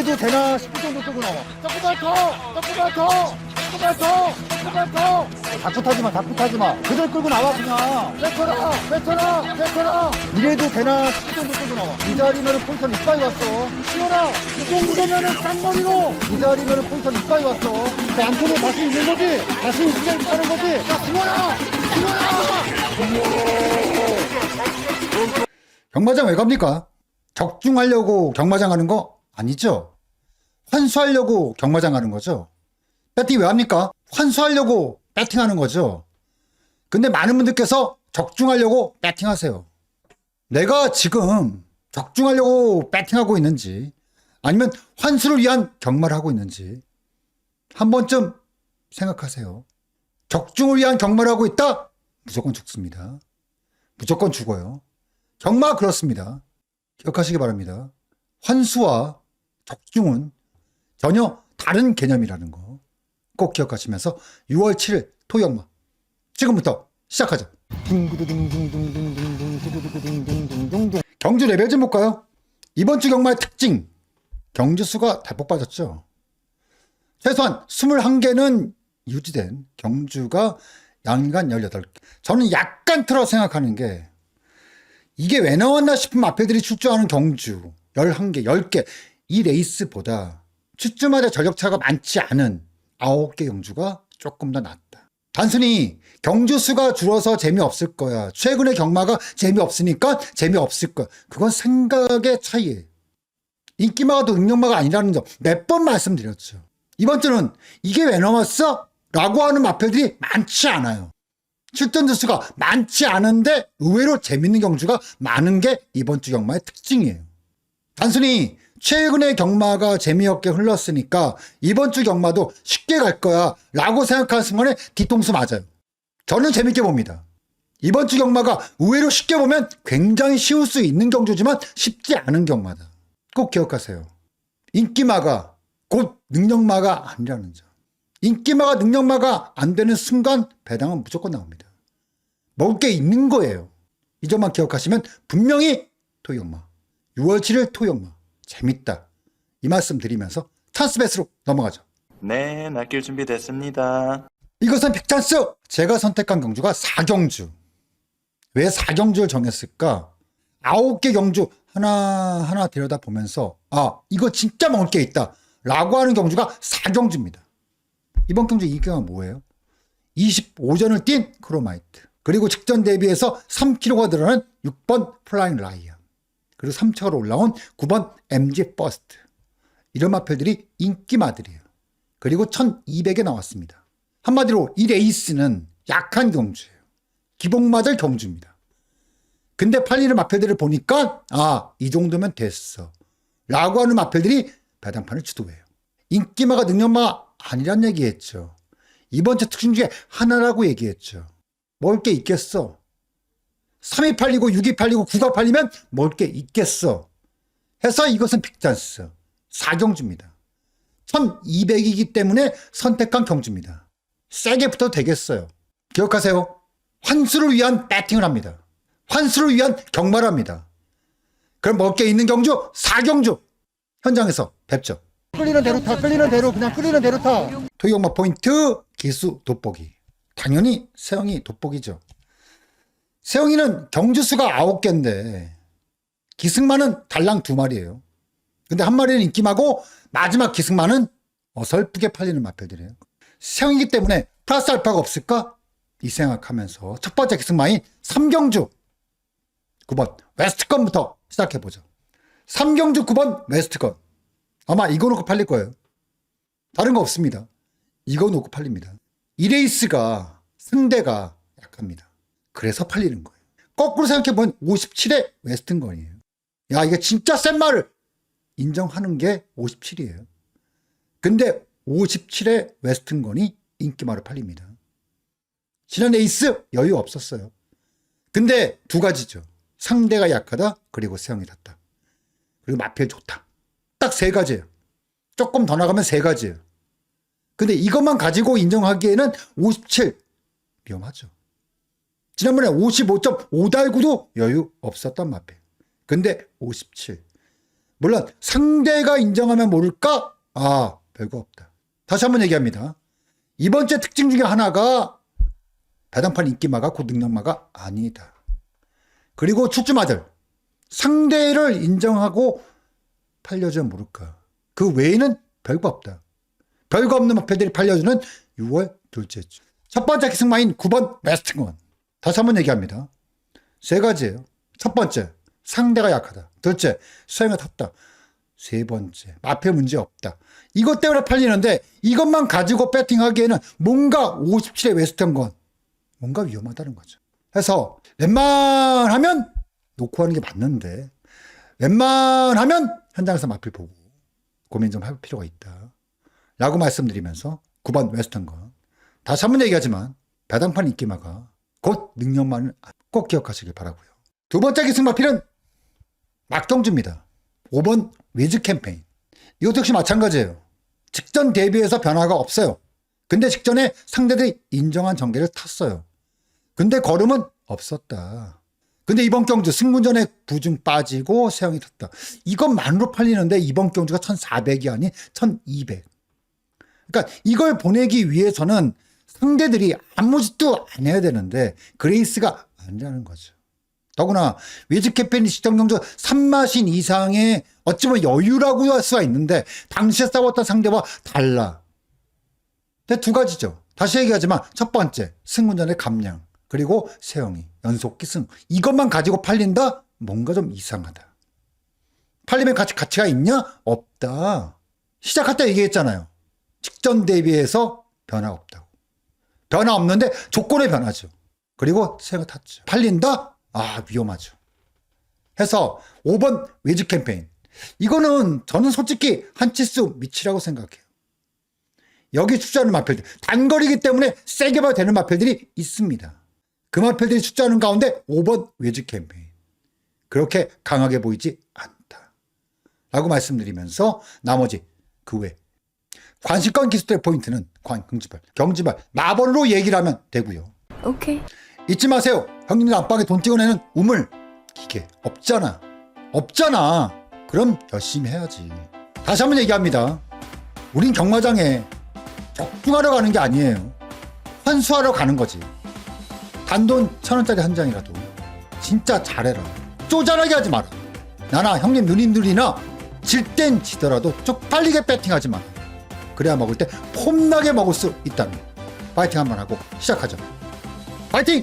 이래도 되나 싶을 정도 끌고 나와. 조금만 더! 조금만 더! 조금만 더! 조금만 더! 자꾸 타지 마, 자꾸 타지 마. 그대로 끌고 나와, 그냥. 뱉어라! 뱉어라! 뱉어라! 이래도 되나 싶을 정도 끌고 나와. 이 자리면은 포지션 이빠이 왔어. 시원아! 이 정도면은 쌍머리로! 이 자리면은 포지션 이빠이 왔어. 그 안쪽에 다시 있는 거지? 다시 움직여 있다는 거지? 야, 시원아! 시원아! 경마장 왜 갑니까? 적중하려고 경마장 가는 거 아니죠? 환수하려고 경마장 가는 거죠? 배팅 왜 합니까? 환수하려고 배팅하는 거죠? 근데 많은 분들께서 적중하려고 배팅하세요. 내가 지금 적중하려고 배팅하고 있는지 아니면 환수를 위한 경마를 하고 있는지 한 번쯤 생각하세요. 적중을 위한 경마를 하고 있다? 무조건 죽습니다. 무조건 죽어요. 경마 그렇습니다. 기억하시기 바랍니다. 환수와 적중은 전혀 다른 개념이라는 거 꼭 기억하시면서 6월 7일 토요일마 지금부터 시작하죠. 경주 레벨 좀 볼까요? 이번 주 경마의 특징 경주 수가 대폭 빠졌죠. 최소한 21개는 유지된 경주가 양간 18개. 저는 약간 틀어 생각하는 게 이게 왜 나왔나 싶은 마필들이 출조하는 경주 11개, 10개 이 레이스보다 출주마다 전력차가 많지 않은 9개 경주가 조금 더 낫다. 단순히 경주 수가 줄어서 재미없을 거야. 최근의 경마가 재미없으니까 재미없을 거야. 그건 생각의 차이예요. 인기마가 능력마가 아니라는 점 몇 번 말씀드렸죠. 이번 주는 이게 왜 나왔어? 라고 하는 마필들이 많지 않아요. 출전 주수가 많지 않은데 의외로 재밌는 경주가 많은 게 이번 주 경마의 특징이에요. 단순히 최근의 경마가 재미없게 흘렀으니까 이번 주 경마도 쉽게 갈 거야 라고 생각하는 순간에 뒤통수 맞아요. 저는 재밌게 봅니다. 이번 주 경마가 의외로 쉽게 보면 굉장히 쉬울 수 있는 경주지만 쉽지 않은 경마다. 꼭 기억하세요. 인기마가 곧 능력마가 아니라는 점. 인기마가 능력마가 안 되는 순간 배당은 무조건 나옵니다. 먹을 게 있는 거예요. 이 점만 기억하시면 분명히 토요마 6월 7일 토요마 재밌다. 이 말씀 드리면서 찬스베스로 넘어가죠. 네, 낚일 준비 됐습니다. 이것은 빅찬스! 제가 선택한 경주가 4경주. 왜 4경주를 정했을까? 9개 경주 하나하나 들여다 보면서 아 이거 진짜 먹을 게 있다 라고 하는 경주가 4경주입니다. 이번 경주 이경은 뭐예요? 25전을 뛴 크로마이트 그리고 직전 대비해서 3kg가 들어가는 6번 플라잉 라이언 그리고 3차로 올라온 9번 MG 버스트 이런 마필들이 인기마들이에요. 그리고 1200에 나왔습니다. 한마디로 이 레이스는 약한 경주예요. 기복맞을 경주입니다. 근데 팔리는 마필들을 보니까 아, 이 정도면 됐어. 라고 하는 마필들이 배당판을 주도해요. 인기마가 능력마 아니란 얘기했죠. 이번 주 특징 중에 하나라고 얘기했죠. 먹을 게 있겠어. 3이 팔리고 6이 팔리고 9가 팔리면 먹을 게 있겠어. 해서 이것은 빅찬스. 4경주입니다. 1200이기 때문에 선택한 경주입니다. 세게 붙어도 되겠어요. 기억하세요. 환수를 위한 배팅을 합니다. 환수를 위한 경마를 합니다. 그럼 먹을 게 있는 경주 4경주 현장에서 뵙죠. 끌리는 대로 타, 끌리는 대로 그냥 끌리는 대로 타. 토요마 포인트 기수 돋보기. 당연히 세영이 돋보기죠. 세영이는 경주수가 9개인데 기승마는 달랑 두 마리예요. 근데 한 마리는 인기마고 마지막 기승마는 어설프게 팔리는 마필들이에요. 세영이기 때문에 플러스 알파가 없을까? 이 생각하면서 첫 번째 기승마인 삼경주 9번 웨스트건부터 시작해보죠. 삼경주 9번 웨스트건. 아마 이거 놓고 팔릴 거예요. 다른 거 없습니다. 이거 놓고 팔립니다. 이 레이스가 승대가 약합니다. 그래서 팔리는 거예요. 거꾸로 생각해보면 57의 웨스턴건이에요. 야, 이게 진짜 센 말을 인정하는 게 57이에요. 근데 57의 웨스턴건이 인기마로 팔립니다. 지난 레이스 여유 없었어요. 근데 두 가지죠. 상대가 약하다, 그리고 세영이 닿다. 그리고 마필 좋다. 딱 세 가지예요. 조금 더 나가면 세 가지예요. 근데 이것만 가지고 인정하기에는 57 위험하죠. 지난번에 55.5달구도 여유 없었던 마필. 근데 57. 물론 상대가 인정하면 모를까? 아, 별거 없다. 다시 한번 얘기합니다. 이번 주 특징 중에 하나가 배당판 인기마가 고능력마가 아니다. 그리고 출주마들 상대를 인정하고 팔려주면 모를까. 그 외에는 별거 없다. 별거 없는 목표들이 팔려주는 6월 둘째 주. 첫 번째 기승마인 9번 웨스팅원. 다시 한번 얘기합니다. 세 가지예요. 첫 번째, 상대가 약하다. 둘째, 수행을 탔다. 세 번째, 마표 문제 없다. 이것 때문에 팔리는데 이것만 가지고 배팅하기에는 뭔가 57의 웨스턴 건 뭔가 위험하다는 거죠. 그래서 웬만하면 놓고 하는 게 맞는데 웬만하면 현장에서 마필 보고 고민 좀 할 필요가 있다. 라고 말씀드리면서 9번 웨스턴건 다시 한 번 얘기하지만 배당판 인기마가 곧 능력만을 꼭 기억하시길 바라고요. 두 번째 기승 마필은 막동주입니다. 5번 위즈 캠페인. 이것도 역시 마찬가지예요. 직전 대비해서 변화가 없어요. 근데 직전에 상대들이 인정한 전개를 탔어요. 근데 걸음은 없었다. 근데 이번 경주 승문전에 부중 빠지고 세영이 탔다. 이것만으로 팔리는데 이번 경주가 1400이 아닌 1200. 그러니까 이걸 보내기 위해서는 상대들이 아무 짓도 안 해야 되는데 그레이스가 아니라는 거죠. 더구나 위즈 캠페인 시정 경주 3마신 이상의 어찌 보면 여유라고 할 수가 있는데 당시에 싸웠던 상대와 달라. 근데 두 가지죠. 다시 얘기하지만 첫 번째 승문전의 감량 그리고 세영이 연속 기승 이것만 가지고 팔린다? 뭔가 좀 이상하다. 팔리면 가치, 가치가 있냐? 없다. 시작할 때 얘기했잖아요. 직전 대비해서 변화 없다고. 변화 없는데 조건의 변화죠. 그리고 세가 탔죠. 팔린다? 아, 위험하죠. 해서 5번 외지 캠페인. 이거는 저는 솔직히 한 치수 미치라고 생각해요. 여기 출자하는 마필들. 단거리기 때문에 세게 봐도 되는 마필들이 있습니다. 그 마필들이 출자하는 가운데 5번 외지 캠페인. 그렇게 강하게 보이지 않다. 라고 말씀드리면서 나머지 그 외. 관심권 기술의 포인트는 관, 긍지발, 경지발, 마벌로 얘기를 하면 되고요. 오케이. 잊지 마세요. 형님들 안방에 돈 찍어내는 우물 기계 없잖아. 없잖아. 그럼 열심히 해야지. 다시 한번 얘기합니다. 우린 경마장에 적중하러 가는 게 아니에요. 환수하러 가는 거지. 단돈 천 원짜리 한 장이라도 진짜 잘해라. 쪼잔하게 하지 마라. 나나 형님 누님들이나 질 땐 지더라도 쪽팔리게 배팅하지 마라. 그래야 먹을 때 폼나게 먹을 수 있다는 거. 파이팅 한번 하고 시작하죠. 파이팅!